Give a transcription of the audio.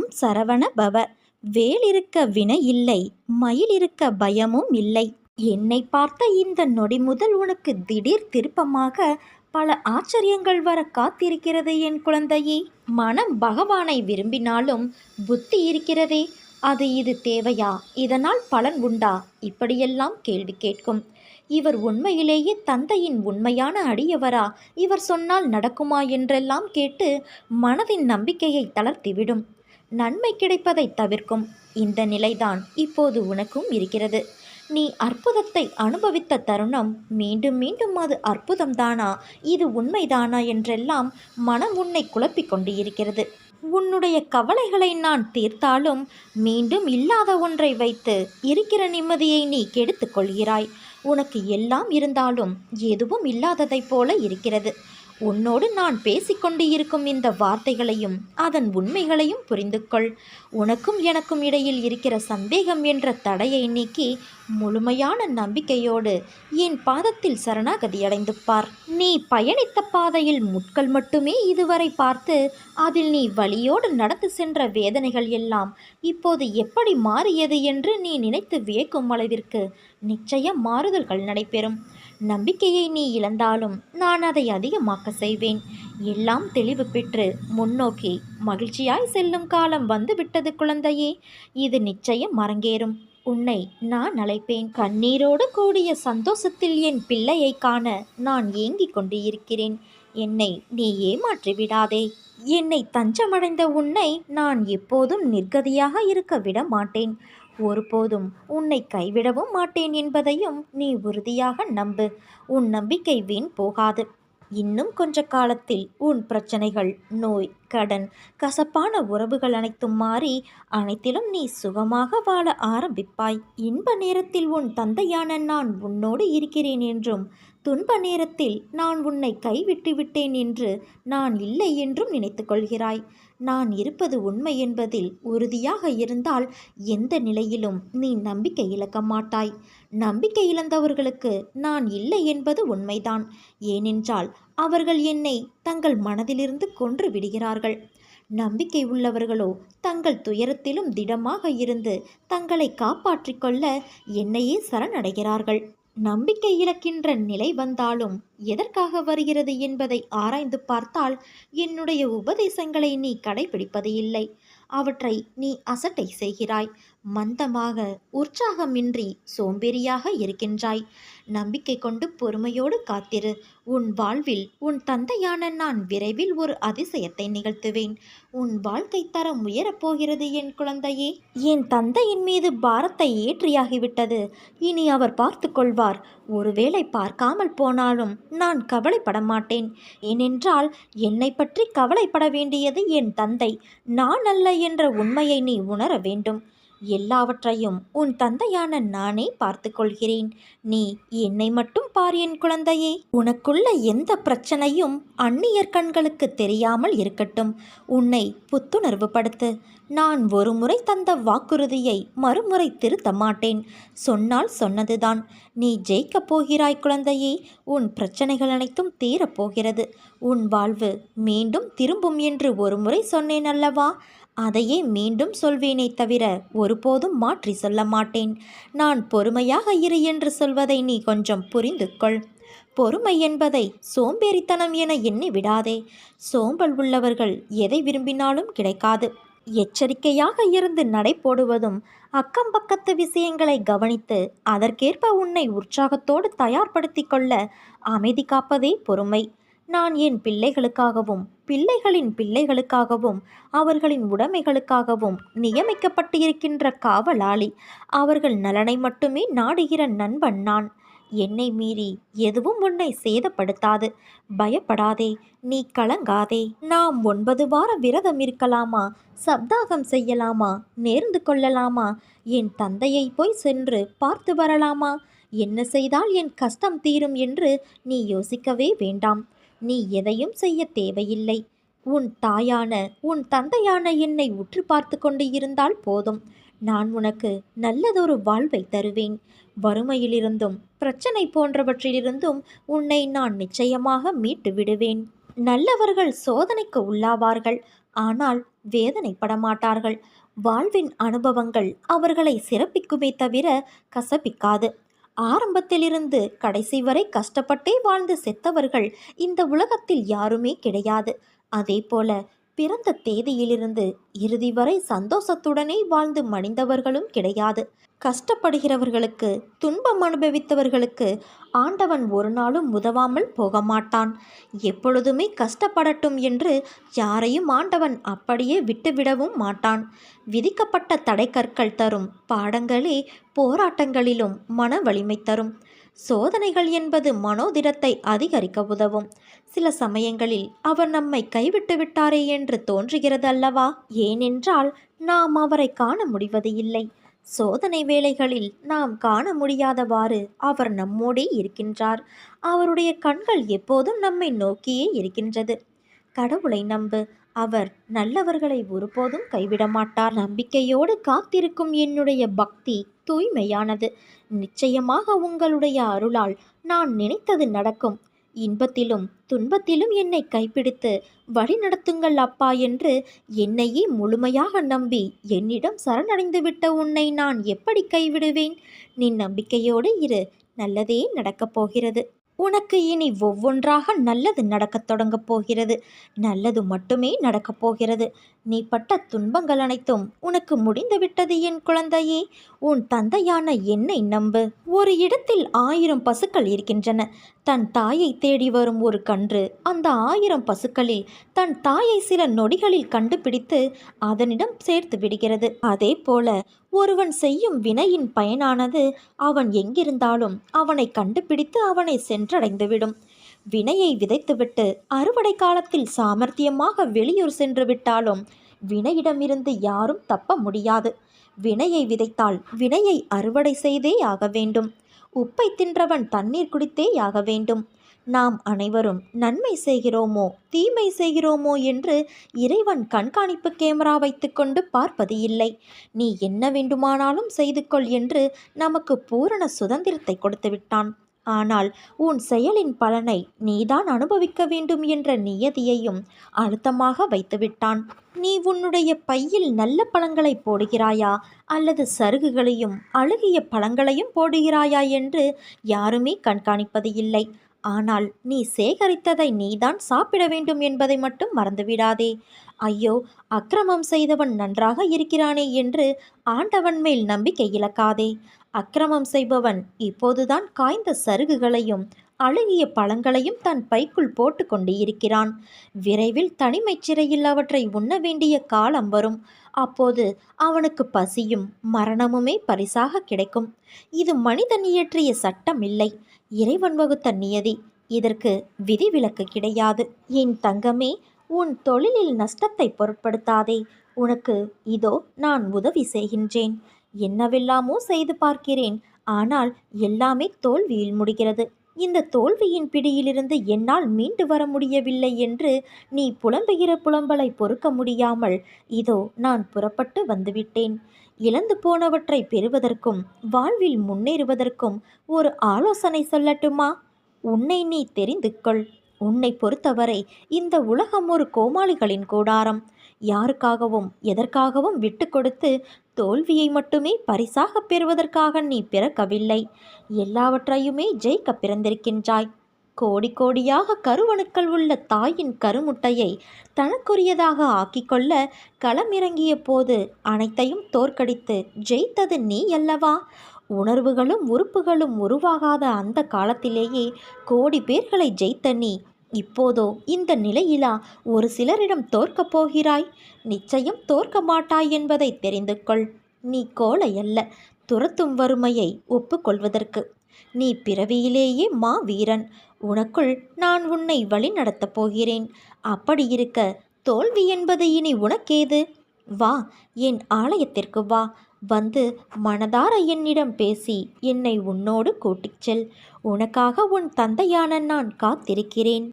ஓம் சரவண பவ. வேல் இருக்க வினை இல்லை மயில் இருக்க பயமும் இல்லை. என்னை பார்த்த இந்த நொடி முதல் உனக்கு திடீர் திருப்பமாக பல ஆச்சரியங்கள் வர காத்திருக்கிறது என் குழந்தையே. மனம் பகவானை விரும்பினாலும் புத்தி இருக்கிறதே. அது இது தேவையா? இதனால் பலன் உண்டா? இப்படியெல்லாம் கேள்வி கேட்கும். இவர் உண்மையிலேயே தந்தையின் உண்மையான அடியவரா? இவர் சொன்னால் நடக்குமா? என்றெல்லாம் கேட்டு மனதின் நம்பிக்கையை தளர்த்திவிடும். நன்மை கிடைப்பதை தவிர்க்கும். இந்த நிலைதான் இப்போது உனக்கும் இருக்கிறது. நீ அற்புதத்தை அனுபவித்த தருணம் மீண்டும் மீண்டும் அது அற்புதம்தானா? இது உண்மைதானா? என்றெல்லாம் மனம் உன்னை குழப்பிக் கொண்டு இருக்கிறது உன்னுடைய கவலைகளை நான் தீர்த்தாலும் மீண்டும் இல்லாத ஒன்றை வைத்து இருக்கிற நிம்மதியை நீ கெடுத்துக்கொள்கிறாய் உனக்கு எல்லாம் இருந்தாலும் எதுவும் இல்லாததைப் போல இருக்கிறது. உன்னோடு நான் பேசிக்கொண்டு இருக்கும் இந்த வார்த்தைகளையும் அதன் உண்மைகளையும் புரிந்து கொள் உனக்கும் எனக்கும் இடையில் இருக்கிற சந்தேகம் என்ற தடையை நீக்கி முழுமையான நம்பிக்கையோடு என் பாதத்தில் சரணாகதி அடைந்து பார் நீ பயணித்த பாதையில் முட்கள் மட்டுமே இதுவரை பார்த்து அதில் நீ வழியோடு நடந்து சென்ற வேதனைகள் எல்லாம் இப்போது எப்படி மாறியது என்று நீ நினைத்து வியக்கும் அளவிற்கு நிச்சயம் மாறுதல்கள் நடைபெறும். நம்பிக்கையை நீ இழந்தாலும் நான் அதை அதிகமாக்க செய்வேன். எல்லாம் தெளிவு பெற்று முன்னோக்கி மகிழ்ச்சியாய் செல்லும் காலம் வந்துவிட்டது குழந்தையே. இது நிச்சயம் மறங்கேறும் உன்னை நான் அழைப்பேன். கண்ணீரோடு கூடிய சந்தோஷத்தில் என் பிள்ளையை காண நான் ஏங்கிக் கொண்டு இருக்கிறேன் என்னை நீ ஏமாற்றி விடாதே. என்னை தஞ்சமடைந்த உன்னை நான் எப்போதும் நிர்கதியாக இருக்க விட மாட்டேன். ஒருபோதும் உன்னை கைவிடவும் மாட்டேன் என்பதையும் நீ உறுதியாக நம்பு. உன் நம்பிக்கை வீண் போகாது. இன்னும் கொஞ்ச காலத்தில் உன் பிரச்சனைகள் நோய் கடன் கசப்பான உறவுகள் அனைத்தும் மாறி அனைத்திலும் நீ சுகமாக வாழ ஆரம்பிப்பாய். இன்ப நேரத்தில் உன் தந்தையான நான் உன்னோடு இருக்கிறேன் என்றும் துன்ப நேரத்தில் நான் உன்னை கைவிட்டு விட்டேன் என்று நான் இல்லை என்றும் நினைத்து கொள்கிறாய் நான் இருப்பது உண்மை என்பதில் உறுதியாக இருந்தால் எந்த நிலையிலும் நீ நம்பிக்கை இழக்க மாட்டாய். நம்பிக்கை இழந்தவர்களுக்கு நான் இல்லை என்பது உண்மைதான். ஏனென்றால் அவர்கள் என்னை தங்கள் மனதிலிருந்து கொன்று விடுகிறார்கள். நம்பிக்கை உள்ளவர்களோ தங்கள் துயரத்திலும் திடமாக இருந்து தங்களை காப்பாற்றிக் கொள்ள என்னையே சரணடைகிறார்கள். நம்பிக்கை இழக்கின்ற நிலை வந்தாலும் எதற்காக வருகிறது என்பதை ஆராய்ந்து பார்த்தால் என்னுடைய உபதேசங்களை நீ கடைபிடிப்பது இல்லை. அவற்றை நீ அசட்டை செய்கிறாய். மந்தமாக உற்சாகமின்றி சோம்பேறியாக இருக்கின்றாய். நம்பிக்கை கொண்டு பொறுமையோடு காத்திரு. உன் வாழ்வில் உன் தந்தையான நான் விரைவில் ஒரு அதிசயத்தை நிகழ்த்துவேன். உன் வாழ்க்கை தரம் உயரப்போகிறது என் குழந்தையே. என் தந்தையின் மீது பாரத்தை ஏற்றியாகிவிட்டது. இனி அவர் பார்த்து கொள்வார். ஒருவேளை பார்க்காமல் போனாலும் நான் கவலைப்பட மாட்டேன். ஏனென்றால் என்னை பற்றி கவலைப்பட வேண்டியது என் தந்தை. நான் அல்ல என்ற உண்மையை நீ உணர வேண்டும். எல்லாவற்றையும் உன் தந்தையான நானே பார்த்து கொள்கிறேன் நீ என்னை மட்டும் பார் என் குழந்தையே. உனக்குள்ள எந்த பிரச்சனையும் அந்நியர் கண்களுக்கு தெரியாமல் இருக்கட்டும். உன்னை புத்துணர்வு படுத்து நான் ஒரு முறை தந்த வாக்குறுதியை மறுமுறை திருத்த மாட்டேன். சொன்னால் சொன்னதுதான். நீ ஜெயிக்கப் போகிறாய் குழந்தையே. உன் பிரச்சனைகள் அனைத்தும் தீரப்போகிறது உன் வாழ்வு மீண்டும் திரும்பும் என்று ஒரு முறை சொன்னேன் அல்லவா? அதையே மீண்டும் சொல்வேனே தவிர ஒருபோதும் மாற்றி சொல்ல மாட்டேன். நான் பொறுமையாக இரு என்று சொல்வதை நீ கொஞ்சம் புரிந்து கொள். பொறுமை என்பதை சோம்பேறித்தனம் என எண்ணி விடாதே. சோம்பல் உள்ளவர்கள் எதை விரும்பினாலும் கிடைக்காது. எச்சரிக்கையாக இருந்து நடை போடுவதும் அக்கம் பக்கத்து விஷயங்களை கவனித்து அதற்கேற்ப உன்னை உற்சாகத்தோடு தயார்படுத்தி கொள்ள அமைதி காப்பதே பொறுமை. நான் என் பிள்ளைகளுக்காகவும் பிள்ளைகளின் பிள்ளைகளுக்காகவும் அவர்களின் உடைமைகளுக்காகவும் நியமிக்கப்பட்டிருக்கின்ற காவலாளி அவர்கள் நலனை மட்டுமே நாடுகிற நண்பன் நான். என்னை மீறி எதுவும் உன்னை சேதப்படுத்தாது. பயப்படாதே நீ கலங்காதே. நாம் ஒன்பது வார விரதம் இருக்கலாமா? சப்தாகம் செய்யலாமா? நேர்ந்து கொள்ளலாமா? என் தந்தையை போய் சென்று பார்த்து வரலாமா? என்ன செய்தால் என் கஷ்டம் தீரும் என்று நீ யோசிக்கவே வேண்டாம். நீ எதையும் செய்ய தேவையில்லை. உன் தாயான உன் தந்தையான என்னை உற்று பார்த்து கொண்டு இருந்தால் போதும். நான் உனக்கு நல்லதொரு வாழ்வை தருவேன். வறுமையிலிருந்தும் பிரச்சனை போன்றவற்றிலிருந்தும் உன்னை நான் நிச்சயமாக மீட்டு விடுவேன். நல்லவர்கள் சோதனைக்கு உள்ளாவார்கள் ஆனால் வேதனைப்பட மாட்டார்கள். வாழ்வின் அனுபவங்கள் அவர்களை சிறப்பிக்குமே தவிர கசப்பிக்காது. ஆரம்பத்திலிருந்து கடைசி வரை கஷ்டப்பட்டே வாழ்ந்து செத்தவர்கள் இந்த உலகத்தில் யாருமே கிடையாது. அதே போல பிறந்த தேதியிலிருந்து இறுதி வரை சந்தோஷத்துடனே வாழ்ந்து மடிந்தவர்களும் கிடையாது. கஷ்டப்படுகிறவர்களுக்கு துன்பம் அனுபவித்தவர்களுக்கு ஆண்டவன் ஒரு நாளும் உதவாமல் போக மாட்டான் எப்பொழுதுமே கஷ்டப்படட்டும் என்று யாரையும் ஆண்டவன் அப்படியே விட்டுவிடவும் மாட்டான். விதிக்கப்பட்ட தடைக்கற்கள் தரும் பாடங்களே போராட்டங்களிலும் மன வலிமை தரும். சோதனைகள் என்பது மனோதிடத்தை அதிகரிக்க உதவும். சில சமயங்களில் அவர் நம்மை கைவிட்டு விட்டாரே என்று தோன்றுகிறது அல்லவா ஏனென்றால் நாம் அவரை காண முடிவது இல்லை சோதனை வேளைகளில் நாம் காண முடியாதவாறு அவர் நம்மோடே இருக்கின்றார். அவருடைய கண்கள் எப்போதும் நம்மை நோக்கியே இருக்கின்றது. கடவுளை நம்பு அவர் நல்லவர்களை ஒருபோதும் கைவிட மாட்டார். நம்பிக்கையோடு காத்திருக்கும் என்னுடைய பக்தி தூய்மையானது. நிச்சயமாக உங்களுடைய அருளால் நான் நினைத்தது நடக்கும். இன்பத்திலும் துன்பத்திலும் என்னை கைப்பிடித்து வழி நடத்துங்கள் அப்பா என்று என்னையே முழுமையாக நம்பி என்னிடம் சரணடைந்துவிட்ட உன்னை நான் எப்படி கைவிடுவேன்? நீ நம்பிக்கையோடு இரு. நல்லதே நடக்கப் போகிறது. உனக்கு இனி ஒவ்வொன்றாக நல்லது நடக்கத் தொடங்கப் போகிறது. நல்லது மட்டுமே நடக்கப் போகிறது. நீ பட்ட துன்பங்கள் அனைத்தும் உனக்கு முடிந்துவிட்டது என் குழந்தையே. உன் தந்தையான என்னை நம்பு. ஒரு இடத்தில் ஆயிரம் பசுக்கள் இருக்கின்றன. தன் தாயை தேடி வரும் ஒரு கன்று அந்த ஆயிரம் பசுக்களில் தன் தாயை சில நொடிகளில் கண்டுபிடித்து அதனிடம் சேர்த்து விடுகிறது. அதே போல ஒருவன் செய்யும் வினையின் பயனானது அவன் எங்கிருந்தாலும் அவனை கண்டுபிடித்து அவனை சென்றடைந்துவிடும். வினையை விதைத்துவிட்டு அறுவடை காலத்தில் சாமர்த்தியமாக வெளியூர் சென்று விட்டாலும் வினையிடமிருந்து யாரும் தப்ப முடியாது. வினையை விதைத்தால் வினையை அறுவடை செய்தே ஆக வேண்டும். உப்பை தின்றவன் தண்ணீர் குடித்தே ஆக வேண்டும். நாம் அனைவரும் நன்மை செய்கிறோமோ தீமை செய்கிறோமோ என்று இறைவன் கண்காணிப்பு கேமரா வைத்துக்கொண்டு பார்ப்பது இல்லை. நீ என்ன வேண்டுமானாலும் செய்து கொள் என்று நமக்கு பூரண சுதந்திரத்தை கொடுத்து விட்டான். ஆனால் உன் செயலின் பலனை நீதான் அனுபவிக்க வேண்டும் என்ற நியதியையும் அழுத்தமாக வைத்துவிட்டான் நீ உன்னுடைய பையில் நல்ல பழங்களை போடுகிறாயா அல்லது சருகுகளையும் அழுகிய பழங்களையும் போடுகிறாயா என்று யாருமே கண்காணிப்பது இல்லை. ஆனால் நீ சேகரித்ததை நீதான் சாப்பிட வேண்டும் என்பதை மட்டும் மறந்துவிடாதே. ஐயோ அக்கிரமம் செய்தவன் நன்றாக இருக்கிறானே என்று ஆண்டவன் மேல் நம்பிக்கை இழக்காதே. அக்கிரமம் செய்பவன் இப்போதுதான் காய்ந்த சருகுகளையும் அழுகிய பழங்களையும் தன் பைக்குள் போட்டு கொண்டு இருக்கிறான். விரைவில் தனிமைச் சிறையில் அவற்றை உண்ண வேண்டிய காலம் வரும். அப்போது அவனுக்கு பசியும் மரணமுமே பரிசாக கிடைக்கும். இது மனிதன் இயற்றிய சட்டம் இல்லை இறைவன் வகுத்த நியதி. இதற்கு விதிவிலக்கு கிடையாது. என் தங்கமே உன் தொழிலில் நஷ்டத்தை பொருட்படுத்தாதே. உனக்கு இதோ நான் உதவி செய்கின்றேன். என்னவெல்லாமோ செய்து பார்க்கிறேன். ஆனால் எல்லாமே தோல்வியில் முடிகிறது. இந்த தோல்வியின் பிடியிலிருந்து என்னால் மீண்டு வர முடியவில்லை என்று நீ புலம்புகிற புலம்பலை பொறுக்க முடியாமல் இதோ நான் புறப்பட்டு வந்துவிட்டேன். இழந்து போனவற்றை பெறுவதற்கும் வாழ்வில் முன்னேறுவதற்கும் ஒரு ஆலோசனை சொல்லட்டுமா? உன்னை நீ தெரிந்து கொள். உன்னை பொறுத்தவரை இந்த உலகம் ஒரு கோமாளிகளின் கூடாரம். யாருக்காகவும் எதற்காகவும் விட்டு கொடுத்து தோல்வியை மட்டுமே பரிசாக பெறுவதற்காக நீ பிறக்கவில்லை. எல்லாவற்றையுமே ஜெயிக்க பிறந்திருக்கின்றாய். கோடி கோடியாக கருவணுக்கள் உள்ள தாயின் கருமுட்டையை தனக்குரியதாக ஆக்கிக்கொள்ள களமிறங்கிய போது அனைத்தையும் தோற்கடித்து ஜெயித்தது நீ அல்லவா? உணர்வுகளும் உறுப்புகளும் உருவாகாத அந்த காலத்திலேயே கோடி பேர்களை ஜெயித்த நீ இப்போதோ இந்த நிலையிலா ஒரு சிலரிடம் தோற்கப் போகிறாய்? நிச்சயம் தோற்க மாட்டாய் என்பதை தெரிந்து கொள் நீ கோலை அல்ல துரத்தும் வறுமையை ஒப்புக்கொள்வதற்கு. நீ பிறவியிலேயே மா வீரன் உனக்குள் நான் உன்னை வழி நடத்தப் போகிறேன். அப்படி இருக்க தோல்வி என்பது இனி உனக்கேது? வா என் ஆலயத்திற்கு வா. வந்து மனதார என்னிடம் பேசி என்னை உன்னோடு கூட்டிச் செல். உனக்காக உன் தந்தையான நான் காத்திருக்கிறேன்.